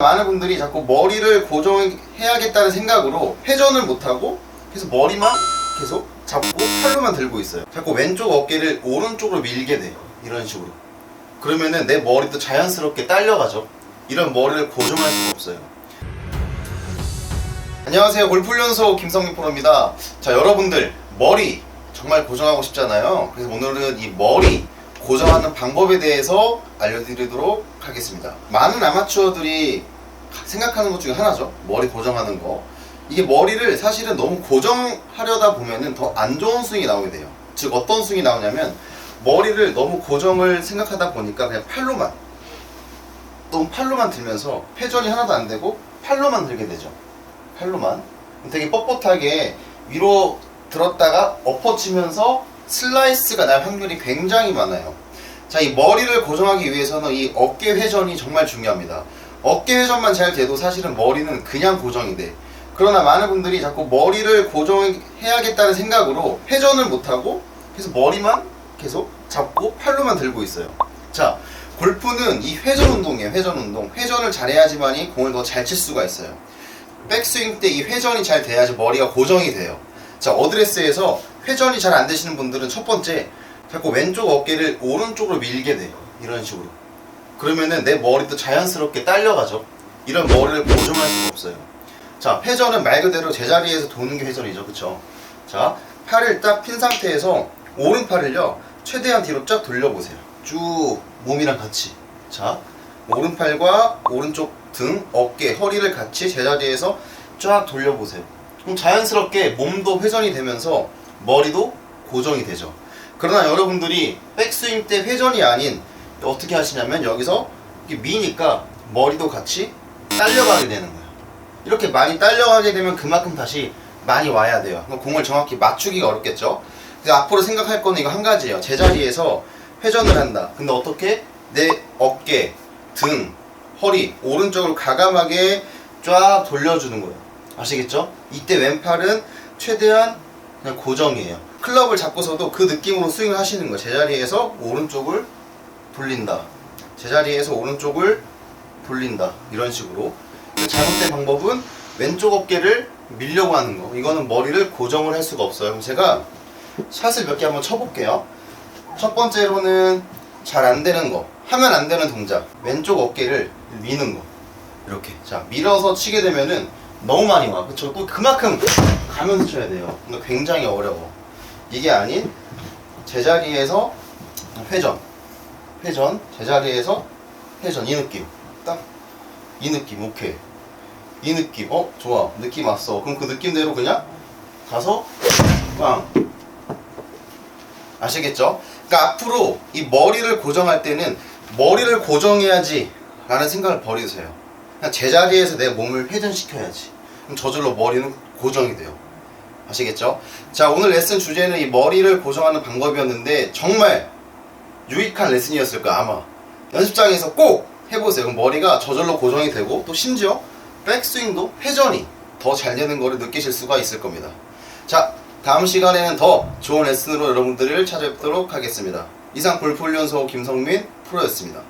많은 분들이 자꾸 머리를 고정해야겠다는 생각으로 회전을 못하고 계속 머리만 계속 잡고 팔로만 들고 있어요. 자꾸 왼쪽 어깨를 오른쪽으로 밀게 돼요. 이런 식으로. 그러면은 내 머리도 자연스럽게 딸려가죠. 이런 머리를 고정할 수가 없어요. 안녕하세요. 골프훈련소 김성민 프로입니다. 자, 여러분들 머리 정말 고정하고 싶잖아요. 그래서 오늘은 이 머리 고정하는 방법에 대해서 알려드리도록 하겠습니다. 많은 아마추어들이 생각하는 것 중에 하나죠. 머리 고정하는 거. 이게 머리를 사실은 너무 고정하려다 보면은 더 안 좋은 스윙이 나오게 돼요. 즉 어떤 스윙이 나오냐면 머리를 너무 고정을 생각하다 보니까 그냥 팔로만 너무 팔로만 들면서 회전이 하나도 안 되고 팔로만 들게 되죠. 팔로만 되게 뻣뻣하게 위로 들었다가 엎어치면서 슬라이스가 날 확률이 굉장히 많아요. 자, 이 머리를 고정하기 위해서는 이 어깨 회전이 정말 중요합니다. 어깨 회전만 잘 돼도 사실은 머리는 그냥 고정이 돼. 그러나 많은 분들이 자꾸 머리를 고정해야겠다는 생각으로 회전을 못하고 계속 머리만 계속 잡고 팔로만 들고 있어요. 자, 골프는 이 회전 운동이에요. 회전 운동. 회전을 잘해야지만이 공을 더 잘 칠 수가 있어요. 백스윙 때 이 회전이 잘 돼야지 머리가 고정이 돼요. 자, 어드레스에서 회전이 잘 안 되시는 분들은 첫 번째, 자꾸 왼쪽 어깨를 오른쪽으로 밀게 돼요. 이런 식으로. 그러면은 내 머리도 자연스럽게 딸려가죠. 이런 머리를 고정할 수가 없어요. 자, 회전은 말 그대로 제자리에서 도는 게 회전이죠. 그쵸? 자, 팔을 딱 핀 상태에서 오른팔을요, 최대한 뒤로 쫙 돌려보세요. 쭉 몸이랑 같이. 자, 오른팔과 오른쪽 등, 어깨, 허리를 같이 제자리에서 쫙 돌려보세요. 그럼 자연스럽게 몸도 회전이 되면서 머리도 고정이 되죠. 그러나 여러분들이 백스윙 때 회전이 아닌 어떻게 하시냐면 여기서 미니까 머리도 같이 딸려가게 되는 거예요. 이렇게 많이 딸려가게 되면 그만큼 다시 많이 와야 돼요. 공을 정확히 맞추기가 어렵겠죠. 그래서 앞으로 생각할 거는 이거 한 가지예요. 제자리에서 회전을 한다. 근데 어떻게 내 어깨, 등, 허리 오른쪽으로 가감하게 쫙 돌려주는 거예요. 아시겠죠? 이때 왼팔은 최대한 그냥 고정이에요. 클럽을 잡고서도 그 느낌으로 스윙을 하시는 거예요. 제자리에서 오른쪽을 돌린다. 제자리에서 오른쪽을 돌린다. 이런 식으로. 잘못된 방법은 왼쪽 어깨를 밀려고 하는 거. 이거는 머리를 고정을 할 수가 없어요. 그럼 제가 샷을 몇 개 한번 쳐볼게요. 첫 번째로는 잘 안 되는 거. 하면 안 되는 동작. 왼쪽 어깨를 미는 거. 이렇게. 자, 밀어서 치게 되면은 너무 많이 와. 그쵸? 또 그만큼 가면서 쳐야 돼요. 근데 굉장히 어려워. 이게 아닌 제자리에서 회전. 회전. 제자리에서 회전. 이 느낌. 딱. 이 느낌. 오케이. 이 느낌. 어? 좋아. 느낌 왔어. 그럼 그 느낌대로 그냥 가서 빵. 아시겠죠? 그러니까 앞으로 이 머리를 고정할 때는 머리를 고정해야지 라는 생각을 버리세요. 그냥 제자리에서 내 몸을 회전시켜야지. 그럼 저절로 머리는 고정이 돼요. 아시겠죠? 자, 오늘 레슨 주제는 이 머리를 고정하는 방법이었는데 정말 유익한 레슨이었을 거야, 아마. 연습장에서 꼭 해보세요. 그럼 머리가 저절로 고정이 되고 또 심지어 백스윙도 회전이 더 잘 되는 거를 느끼실 수가 있을 겁니다. 자, 다음 시간에는 더 좋은 레슨으로 여러분들을 찾아뵙도록 하겠습니다. 이상 골프 훈련소 김성민 프로였습니다.